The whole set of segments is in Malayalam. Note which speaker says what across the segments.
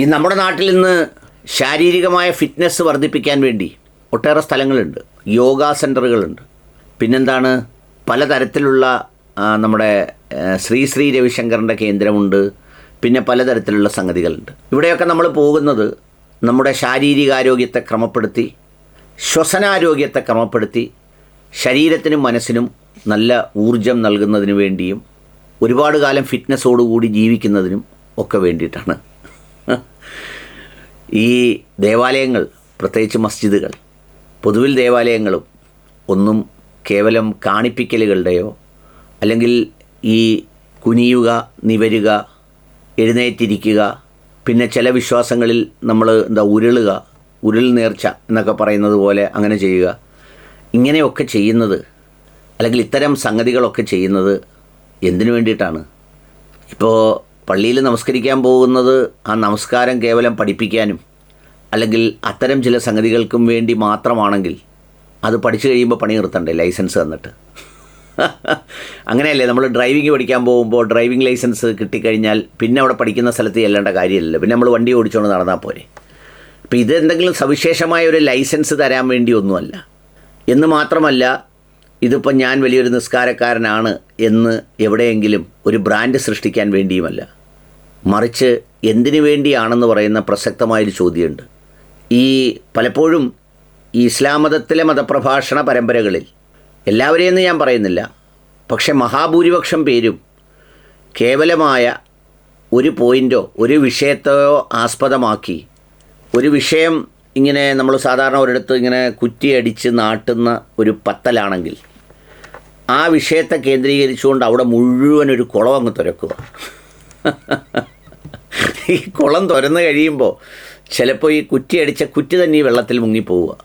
Speaker 1: ഈ നമ്മുടെ നാട്ടിൽ ഇന്ന് ശാരീരികമായ ഫിറ്റ്നസ് വർദ്ധിപ്പിക്കാൻ വേണ്ടി ഒട്ടേറെ സ്ഥലങ്ങളുണ്ട്. യോഗ സെന്ററുകളുണ്ട് പിന്നെന്താണ്? പലതരത്തിലുള്ള നമ്മുടെ ശ്രീ ശ്രീ രവിശങ്കറിന്റെ കേന്ദ്രമുണ്ട്. പിന്നെ പലതരത്തിലുള്ള സംഗതികളുണ്ട്. ഇവിടെയൊക്കെ നമ്മൾ പോകുന്നത് നമ്മുടെ ശാരീരികാരോഗ്യത്തെ ക്രമപ്പെടുത്തി ശ്വസനാരോഗ്യത്തെ ക്രമപ്പെടുത്തി ശരീരത്തിനും മനസ്സിനും നല്ല ഊർജം നൽകുന്നതിന് വേണ്ടിയും ഒരുപാട് കാലം ഫിറ്റ്നസ്സോടുകൂടി ജീവിക്കുന്നതിനും ഒക്കെ വേണ്ടിയിട്ടാണ്. ഈ ദേവാലയങ്ങൾ പ്രത്യേകിച്ച് മസ്ജിദുകൾ പൊതുവിൽ ദേവാലയങ്ങളും ഒന്നും കേവലം കാണിപ്പിക്കലുകളുടെയോ അല്ലെങ്കിൽ ഈ കുനിയുക നിവരുക എഴുന്നേറ്റിരിക്കുക പിന്നെ ചില വിശ്വാസങ്ങളിൽ നമ്മൾ എന്താ ഉരുളുക ഉരുൾ നേർച്ച എന്നൊക്കെ പറയുന്നത് പോലെ അങ്ങനെ ചെയ്യുക. ഇങ്ങനെയൊക്കെ ചെയ്യുന്നത് അല്ലെങ്കിൽ ഇത്തരം സംഗതികളൊക്കെ ചെയ്യുന്നത് എന്തിനു വേണ്ടിയിട്ടാണ്? ഇപ്പോൾ പള്ളിയിൽ നമസ്കരിക്കാൻ പോകുന്നത് ആ നമസ്കാരം കേവലം പഠിപ്പിക്കാനും അല്ലെങ്കിൽ അത്തരം ചില സംഗതികൾക്കും വേണ്ടി മാത്രമാണെങ്കിൽ അത് പഠിച്ചു കഴിയുമ്പോൾ പണി നിർത്തണ്ടേ ലൈസൻസ് തന്നിട്ട്. അങ്ങനെയല്ലേ നമ്മൾ ഡ്രൈവിംഗ് പഠിക്കാൻ പോകുമ്പോൾ ഡ്രൈവിംഗ് ലൈസൻസ് കിട്ടിക്കഴിഞ്ഞാൽ പിന്നെ അവിടെ പഠിക്കുന്ന സ്ഥലത്ത് ചെല്ലേണ്ട കാര്യമില്ലല്ലോ. പിന്നെ നമ്മൾ വണ്ടി ഓടിച്ചുകൊണ്ട് നടന്നാൽ പോരെ. അപ്പോൾ ഇതെന്തെങ്കിലും സവിശേഷമായ ഒരു ലൈസൻസ് തരാൻ വേണ്ടി ഒന്നുമല്ല എന്ന് മാത്രമല്ല ഇതിപ്പോൾ ഞാൻ വലിയൊരു നിസ്കാരക്കാരനാണ് എന്ന് എവിടെയെങ്കിലും ഒരു ബ്രാൻഡ് സൃഷ്ടിക്കാൻ വേണ്ടിയുമല്ല. മറിച്ച് എന്തിനു വേണ്ടിയാണെന്ന് പറയുന്ന പ്രസക്തമായൊരു ചോദ്യമുണ്ട്. ഈ പലപ്പോഴും ഈ ഇസ്ലാം മതത്തിലെ മതപ്രഭാഷണ പരമ്പരകളിൽ എല്ലാവരെയെന്ന് ഞാൻ പറയുന്നില്ല പക്ഷെ മഹാഭൂരിപക്ഷം പേരും കേവലമായ ഒരു പോയിന്റോ ഒരു വിഷയത്തെയോ ആസ്പദമാക്കി ഒരു വിഷയം ഇങ്ങനെ നമ്മൾ സാധാരണ ഒരിടത്ത് ഇങ്ങനെ കുറ്റിയടിച്ച് നാട്ടുന്ന ഒരു പത്തലാണെങ്കിൽ ആ വിഷയത്തെ കേന്ദ്രീകരിച്ചുകൊണ്ട് അവിടെ മുഴുവൻ ഒരു കുളം അങ്ങ് തുരക്കുക. ഈ കുളം തുരന്ന് കഴിയുമ്പോൾ ചിലപ്പോൾ ഈ കുറ്റിയടിച്ച കുറ്റി തന്നെ ഈ വെള്ളത്തിൽ മുങ്ങിപ്പോവുക.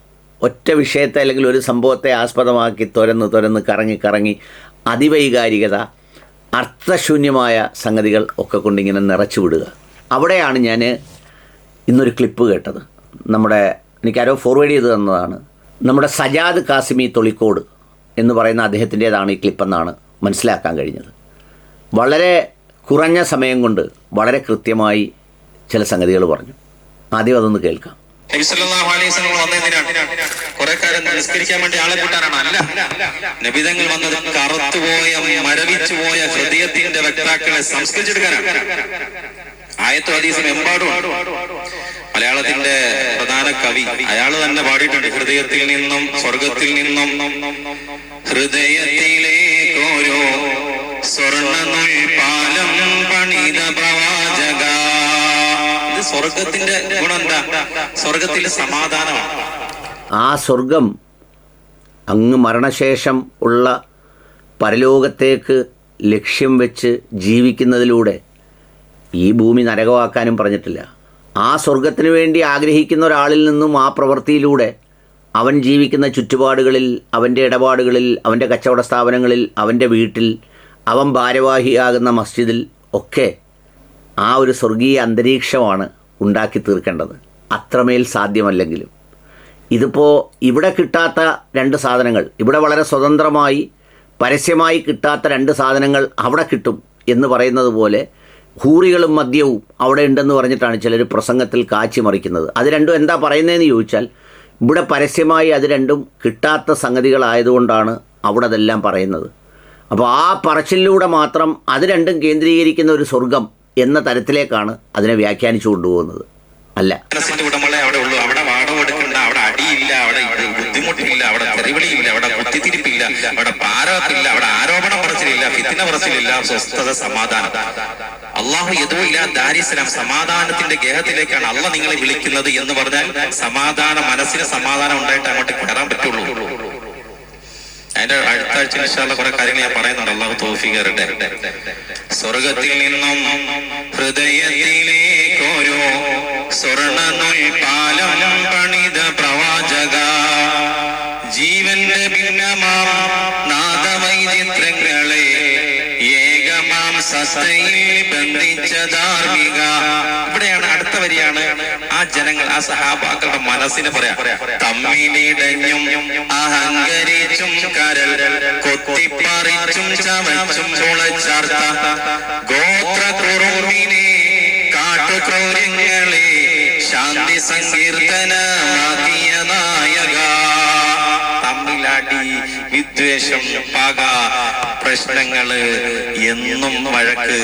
Speaker 1: ഒറ്റ വിഷയത്തെ അല്ലെങ്കിൽ ഒരു സംഭവത്തെ ആസ്പദമാക്കി തുരന്ന് തുരന്ന് കറങ്ങി കറങ്ങി അതിവൈകാരികത അർത്ഥശൂന്യമായ സംഗതികൾ ഒക്കെ കൊണ്ടിങ്ങനെ നിറച്ചു വിടുക. അവിടെയാണ് ഞാൻ ഇന്നൊരു ക്ലിപ്പ് കേട്ടത്. നമ്മുടെ എനിക്കാരോ ഫോർവേഡ് ചെയ്ത് തന്നതാണ്. നമ്മുടെ സജാദ് കാസിമി തൊളിക്കോട് എന്ന് പറയുന്ന അദ്ദേഹത്തിന്റേതാണ് ഈ ക്ലിപ്പെന്നാണ് മനസ്സിലാക്കാൻ കഴിഞ്ഞത്. വളരെ കുറഞ്ഞ സമയം കൊണ്ട് വളരെ കൃത്യമായി ചില സംഗതികൾ പറഞ്ഞു. ആദ്യം അതൊന്ന് കേൾക്കാം.
Speaker 2: വേണ്ടി ആളെ നബിതങ്ങൾ വന്നത് മലയാളത്തിന്റെ പ്രധാന കവി. അയാൾ തന്നെ പാടിയിട്ടുണ്ട്. ഹൃദയത്തിൽ നിന്നും സ്വർഗത്തിൽ നിന്നും ഹൃദയത്തിലേക്കോരോ സ്വർണ പാലം പണിത ഇത് സ്വർഗത്തിന്റെ ഗുണം എന്താ സ്വർഗത്തിലെ സമാധാനമാണ്
Speaker 1: ആ സ്വർഗം അങ്ങ് മരണശേഷം ഉള്ള പരലോകത്തേക്ക് ലക്ഷ്യം വെച്ച് ജീവിക്കുന്നതിലൂടെ ഈ ഭൂമി നരകമാക്കാനും പറഞ്ഞിട്ടില്ല. ആ സ്വർഗത്തിന് വേണ്ടി ആഗ്രഹിക്കുന്ന ഒരാളിൽ നിന്നും ആ പ്രവൃത്തിയിലൂടെ അവൻ ജീവിക്കുന്ന ചുറ്റുപാടുകളിൽ അവന്റെ ഇടപാടുകളിൽ അവന്റെ കച്ചവട സ്ഥാപനങ്ങളിൽ അവന്റെ വീട്ടിൽ അവൻ ഭാരവാഹിയാകുന്ന മസ്ജിദിൽ ഒക്കെ ആ ഒരു സ്വർഗീയ അന്തരീക്ഷമാണ് ഉണ്ടാക്കി തീർക്കേണ്ടത് അത്രമേൽ സാധ്യമല്ലെങ്കിലും. ഇതിപ്പോൾ ഇവിടെ കിട്ടാത്ത രണ്ട് സാധനങ്ങൾ ഇവിടെ വളരെ സ്വതന്ത്രമായി പരസ്യമായി കിട്ടാത്ത രണ്ട് സാധനങ്ങൾ അവിടെ കിട്ടും എന്ന് പറയുന്നത് പോലെ ഹൂറികളും മദ്യവും അവിടെ ഉണ്ടെന്ന് പറഞ്ഞിട്ടാണ് ചിലർ പ്രസംഗത്തിൽ കാച്ചി മറിക്കുന്നത്. അത് രണ്ടും എന്താ പറയുന്നതെന്ന് ചോദിച്ചാൽ ഇവിടെ പരസ്യമായി അത് രണ്ടും കിട്ടാത്ത സംഗതികളായതുകൊണ്ടാണ് അവിടെ അതെല്ലാം പറയുന്നത്. അപ്പോൾ ആ പറച്ചിലൂടെ മാത്രം അത് രണ്ടും കേന്ദ്രീകരിക്കുന്ന ഒരു സ്വർഗം എന്ന തരത്തിലേക്കാണ് അതിനെ വ്യാഖ്യാനിച്ചു കൊണ്ടുപോകുന്നത്. അല്ല.
Speaker 2: അവിടെ ഉള്ളൂ. അവിടെ അവിടെ അടിയില്ല. അവിടെ ബുദ്ധിമുട്ടില്ല. അവിടെ തെറിവിളിയില്ല അവിടെ അവിടെ അവിടെ സമാധാനം. സമാധാനത്തിന്റെ ഗേഹത്തിലേക്കാണ് അള്ള നിങ്ങളെ വിളിക്കുന്നത് എന്ന് പറഞ്ഞാൽ സമാധാന മനസ്സിന് സമാധാനം ഉണ്ടായിട്ട് അങ്ങോട്ട് കയറാൻ പറ്റുള്ളൂ. അതിന്റെ അടുത്ത ആഴ്ച ഇൻഷാല്ല കുറെ കാര്യങ്ങൾ ഞാൻ പറയുന്നുണ്ട്. അള്ളാഹു തോഫിക്കരട്ടെ സ്വർഗത്തിൽ നിന്നും ഹൃദയത്തിലേക്കൊരു സ്വർണ പാലം പണിത പ്രവാചക. ജീവന്റെ ഭിന്നമാ നാദവൈചിത്രങ്ങളെ ബന്ധിച്ച ധാർമ്മിക ഇവിടെയാണ് അടുത്ത വരിയാണ് ആ ജനങ്ങൾ ആ സഹാബാക്കളുടെ മനസ്സിന് പറയാ. തമ്മിലിടഞ്ഞും അഹങ്കരിച്ചും കരൽ കൊത്തിപ്പറിച്ചും ചവച്ചും തുളച്ചാർത്ത ഗോത്ര കുറുമ്പിനെ കാട്ടുക്രൗര്യങ്ങളെ ശാന്തി സങ്കീർത്തനമാക്കിയ തമ്മിലടി വിദ്വേഷം പക പ്രശ്നങ്ങൾ എന്നും വഴക്ക്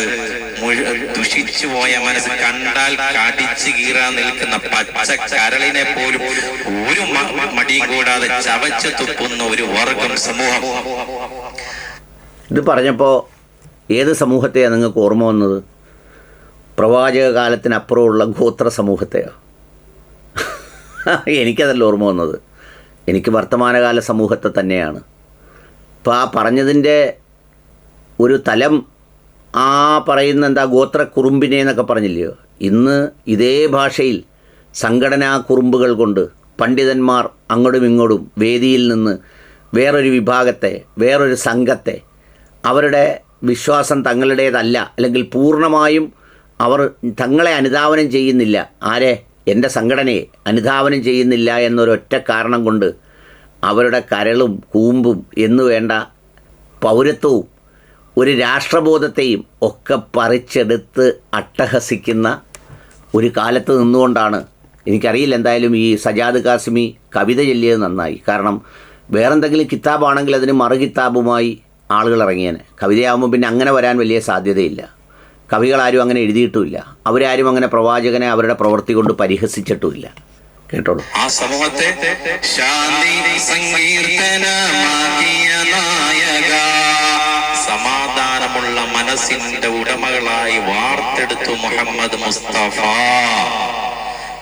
Speaker 2: ദുഷിച്ചു പോയ മനസ്സ് കണ്ടാൽ കടിച്ചു കീറാൻ നിൽക്കുന്ന പച്ച കരളിനെ പോലും ഒരു മടി കൂടാതെ ചവച്ചു തുപ്പുന്ന ഒരു വർഗം സമൂഹം.
Speaker 1: ഇത് പറഞ്ഞപ്പോൾ ഏത് സമൂഹത്തെയാണ് നിങ്ങൾക്ക് ഓർമ്മ വന്നത്? പ്രവാചക കാലത്തിനപ്പുറമുള്ള ഗോത്ര സമൂഹത്തെയാണ് എനിക്കതല്ല ഓർമ്മ വന്നത്. എനിക്ക് വർത്തമാനകാല സമൂഹത്തെ തന്നെയാണ്. അപ്പോൾ ആ പറഞ്ഞതിന്റെ ഒരു തലം ആ പറയുന്ന എന്താ ഗോത്ര കുറുമ്പിനെ എന്നൊക്കെ പറഞ്ഞില്ലയോ? ഇന്ന് ഇതേ ഭാഷയിൽ സംഘടനാ കുറുമ്പുകൾ കൊണ്ട് പണ്ഡിതന്മാർ അങ്ങോട്ടും ഇങ്ങോട്ടും വേദിയിൽ നിന്ന് വേറൊരു വിഭാഗത്തെ വേറൊരു സംഘത്തെ അവരുടെ വിശ്വാസം തങ്ങളുടേതല്ല അല്ലെങ്കിൽ പൂർണമായും അവർ തങ്ങളെ അനുധാവനം ചെയ്യുന്നില്ല. ആരെ? എന്റെ സംഘടനയെ അനുധാവനം ചെയ്യുന്നില്ല എന്നൊരൊറ്റ കാരണം കൊണ്ട് അവരുടെ കരളും കൂമ്പും എന്നു വേണ്ട പൗരത്വവും ഒരു രാഷ്ട്രബോധത്തെയും ഒക്കെ പറിച്ചെടുത്ത് അട്ടഹസിക്കുന്ന ഒരു കാലത്ത് നിന്നുകൊണ്ടാണ്. എനിക്കറിയില്ല എന്തായാലും ഈ സജാദ് കാസിമി കവിത ചൊല്ലിയത് നന്നായി. കാരണം വേറെന്തെങ്കിലും കിതാബാണെങ്കിൽ അതിന് മറു കിതാബുമായി ആളുകൾ ഇറങ്ങിയേനെ. കവിതയാകുമ്പോൾ പിന്നെ അങ്ങനെ വരാൻ വലിയ സാധ്യതയില്ല. കവികളാരും അങ്ങനെ എഴുതിയിട്ടുമില്ല. അവരാരും അങ്ങനെ പ്രവാചകനെ അവരുടെ പ്രവൃത്തി കൊണ്ട് പരിഹസിച്ചിട്ടുമില്ല. കേട്ടോളൂ.
Speaker 2: ആ സമൂഹത്തെ ശാന്തി സങ്കീർത്തനമാക്കിയ സമാധാനമുള്ള മനസ്സിന്റെ ഉടമകളായി വാർത്തെടുത്തു മുഹമ്മദ് മുസ്തഫ.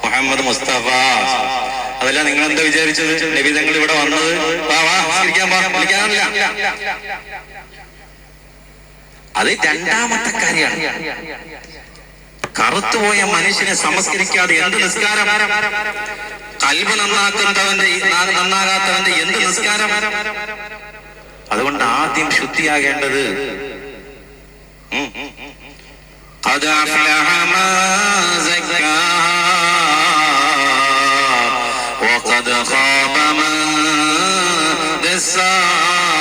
Speaker 2: മുഹമ്മദ് മുസ്തഫ അതല്ല നിങ്ങൾ എന്താ വിചാരിച്ചത്? നബി തങ്ങൾ ഇവിടെ വന്നത്? വിളിക്കാനില്ല. അത് രണ്ടാമത്തെ കാര്യമാണ് കറുത്തുപോയ മനുഷ്യനെ സംസ്കരിക്കാതെ എന്ത് നിസ്കാരം കൽവ് നന്നാക്കുന്നവന്റെ നന്നാകാത്തവന്റെ എന്ത് നിസ്കാരം അതുകൊണ്ട് ആദ്യം ശുദ്ധിയാകേണ്ടത് ഉം. قد أفلح من زكاها وقد خاب من دساها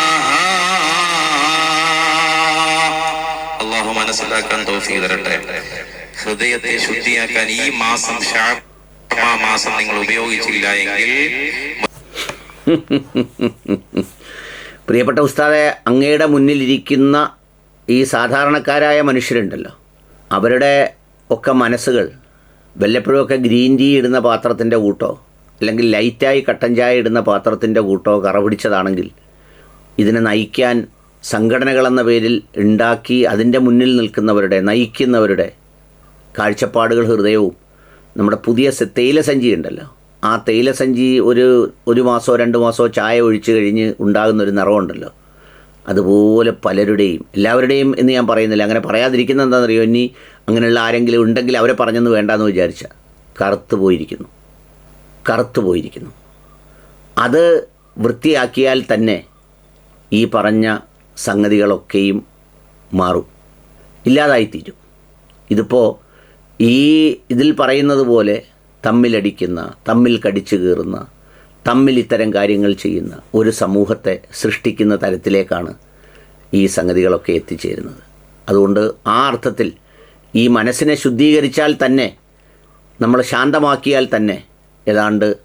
Speaker 2: മനസ്സിലാക്കാൻ തോഫി തരട്ടെ. ഹൃദയത്തെ ശുദ്ധിയാക്കാൻ ഈ മാസം മാസം നിങ്ങൾ ഉപയോഗിച്ചില്ല എങ്കിൽ
Speaker 1: പ്രിയപ്പെട്ട ഉസ്താദെ അങ്ങയുടെ മുന്നിലിരിക്കുന്ന ഈ സാധാരണക്കാരായ മനുഷ്യരുണ്ടല്ലോ. അവരുടെ ഒക്കെ മനസ്സുകൾ വല്ലപ്പോഴുമൊക്കെ ഗ്രീൻ ടീ ഇടുന്ന പാത്രത്തിന്റെ കൂട്ടോ അല്ലെങ്കിൽ ലൈറ്റായി കട്ടൻ ചായ ഇടുന്ന പാത്രത്തിന്റെ കൂട്ടോ കറ പിടിച്ചതാണെങ്കിൽ ഇതിനെ നയിക്കാൻ സംഘടനകളെന്ന പേരിൽ ഉണ്ടാക്കി അതിന്റെ മുന്നിൽ നിൽക്കുന്നവരുടെ നയിക്കുന്നവരുടെ കാഴ്ചപ്പാടുകൾ ഹൃദയവും നമ്മുടെ പുതിയ തേയിലസഞ്ചി തേയില സഞ്ചി ഉണ്ടല്ലോ. ആ തേയിലസഞ്ചി ഒരു ഒരു മാസമോ രണ്ട് മാസമോ ചായ ഒഴിച്ച് കഴിഞ്ഞ് ഉണ്ടാകുന്ന ഒരു നിറമുണ്ടല്ലോ അതുപോലെ പലരുടെയും എല്ലാവരുടെയും എന്ന് ഞാൻ പറയുന്നില്ല. അങ്ങനെ പറയാതിരിക്കുന്നത് എന്താണെന്നറിയോ? ഇനി അങ്ങനെയുള്ള ആരെങ്കിലും ഉണ്ടെങ്കിൽ അവരെ പറഞ്ഞെന്ന് വേണ്ടാന്ന് വിചാരിച്ച. കറുത്തു പോയിരിക്കുന്നു. കറുത്തു പോയിരിക്കുന്നു. അത് വൃത്തിയാക്കിയാൽ തന്നെ ഈ പറഞ്ഞ സംഗതികളൊക്കെയും മാറും. ഇല്ലാതായിത്തീരും. ഇതിപ്പോൾ ഈ ഇതിൽ പറയുന്നത് പോലെ തമ്മിലടിക്കുന്ന തമ്മിൽ കടിച്ചു കീറുന്ന തമ്മിൽ ഇത്തരം കാര്യങ്ങൾ ചെയ്യുന്ന ഒരു സമൂഹത്തെ സൃഷ്ടിക്കുന്ന തരത്തിലേക്കാണ് ഈ സംഗതികളൊക്കെ എത്തിച്ചേരുന്നത്. അതുകൊണ്ട് ആ അർത്ഥത്തിൽ ഈ മനസ്സിനെ ശുദ്ധീകരിച്ചാൽ തന്നെ നമ്മൾ ശാന്തമാക്കിയാൽ തന്നെ ഏതാണ്ട്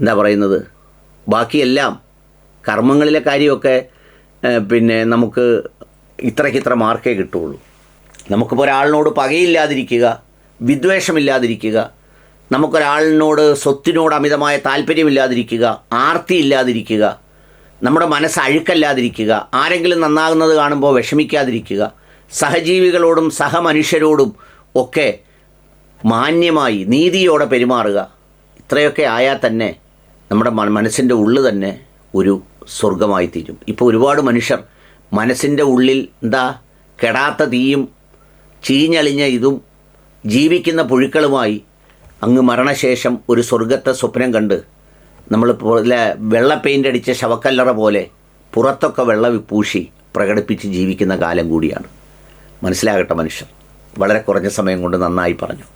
Speaker 1: എന്താ പറയുന്നത് ബാക്കിയെല്ലാം കർമ്മങ്ങളിലെ കാര്യമൊക്കെ പിന്നെ നമുക്ക് ഇത്രയ്ക്കിത്ര മാർക്കേ കിട്ടുള്ളൂ. നമുക്കിപ്പോൾ ഒരാളിനോട് പകയില്ലാതിരിക്കുക വിദ്വേഷമില്ലാതിരിക്കുക നമുക്കൊരാളിനോട് സ്വത്തിനോട് അമിതമായ താല്പര്യമില്ലാതിരിക്കുക ആർത്തിയില്ലാതിരിക്കുക നമ്മുടെ മനസ്സ് അഴുക്കല്ലാതിരിക്കുക ആരെങ്കിലും നന്നാകുന്നത് കാണുമ്പോൾ വിഷമിക്കാതിരിക്കുക സഹജീവികളോടും സഹമനുഷ്യരോടും ഒക്കെ മാന്യമായി നീതിയോടെ പെരുമാറുക ഇത്രയൊക്കെ ആയാൽ തന്നെ നമ്മുടെ മനസ്സിന്റെ ഉള്ളു തന്നെ ഒരു സ്വർഗമായി തീരും ഇപ്പോൾ ഒരുപാട് മനുഷ്യർ മനസ്സിന്റെ ഉള്ളിൽ എന്താ കെടാത്ത തീയും ചീഞ്ഞളിഞ്ഞ ഇതും ജീവിക്കുന്ന പുഴുക്കളുമായി അങ്ങ് മരണശേഷം ഒരു സ്വർഗത്തെ സ്വപ്നം കണ്ട് നമ്മൾ പോലെ വെള്ള പെയിന്റ് അടിച്ച ശവക്കല്ലറ പോലെ പുറത്തൊക്കെ വെള്ള വിപ്പൂഷി പ്രകടിപ്പിച്ച് ജീവിക്കുന്ന കാലം കൂടിയാണ്. മനസ്സിലാകട്ടെ മനുഷ്യർ. വളരെ കുറഞ്ഞ സമയം കൊണ്ട് നന്നായി പറഞ്ഞു.